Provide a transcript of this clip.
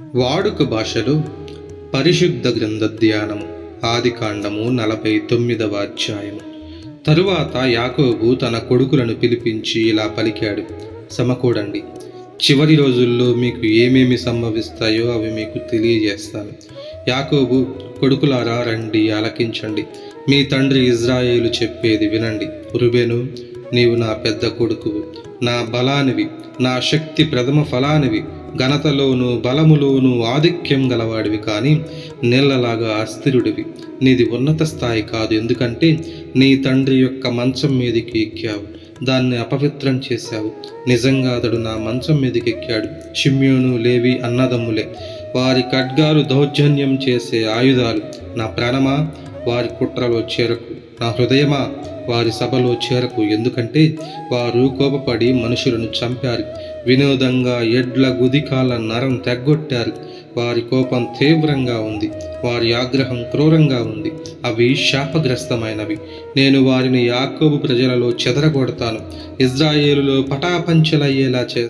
వాడుక భాషలో పరిశుద్ధ గ్రంథ ధ్యానం ఆది కాండము నలభై తొమ్మిదవ అధ్యాయము. తరువాత యాకోబు తన కొడుకులను పిలిపించి ఇలా పలికాడు సమకూడండి. చివరి రోజుల్లో మీకు ఏమేమి సంభవిస్తాయో అవి మీకు తెలియజేస్తాను. యాకోబు కొడుకులారా రండి ఆలకించండి. మీ తండ్రి ఇజ్రాయేలు చెప్పేది వినండి. రుబెను నీవు నా పెద్ద కొడుకు. నా బలానివి నా శక్తి ప్రథమ ఫలానివి. ఘనతలోనూ బలములోనూ ఆధిక్యం గలవాడివి కానీ నీళ్ళలాగా అస్థిరుడివి. నీది ఉన్నత స్థాయి కాదు. ఎందుకంటే నీ తండ్రి యొక్క మంచం మీదకి ఎక్కావు. దాన్ని అపవిత్రం చేశావు. నిజంగా అతడు నా మంచం మీదకి ఎక్కాడు. షిమ్యోను లేవి అన్నదమ్ములే. వారి ఖడ్గాలు దౌర్జన్యం చేసే ఆయుధాలు. నా ప్రాణమా? వారి కుట్రలో చేరకు. నా హృదయమా వారి సభలో చేరకు. ఎందుకంటే వారు కోపపడి మనుషులను చంపారు. వినోదంగా ఎడ్ల గుదికాల నరం తెగ్గొట్టారు. వారి కోపం తీవ్రంగా ఉంది. వారి ఆగ్రహం క్రూరంగా ఉంది. అవి శాపగ్రస్తమైనవి. నేను వారిని యాకోబు ప్రజలలో చెదరగొడతాను. ఇజ్రాయేలులో పటాపంచలయ్యేలా చేస్తాను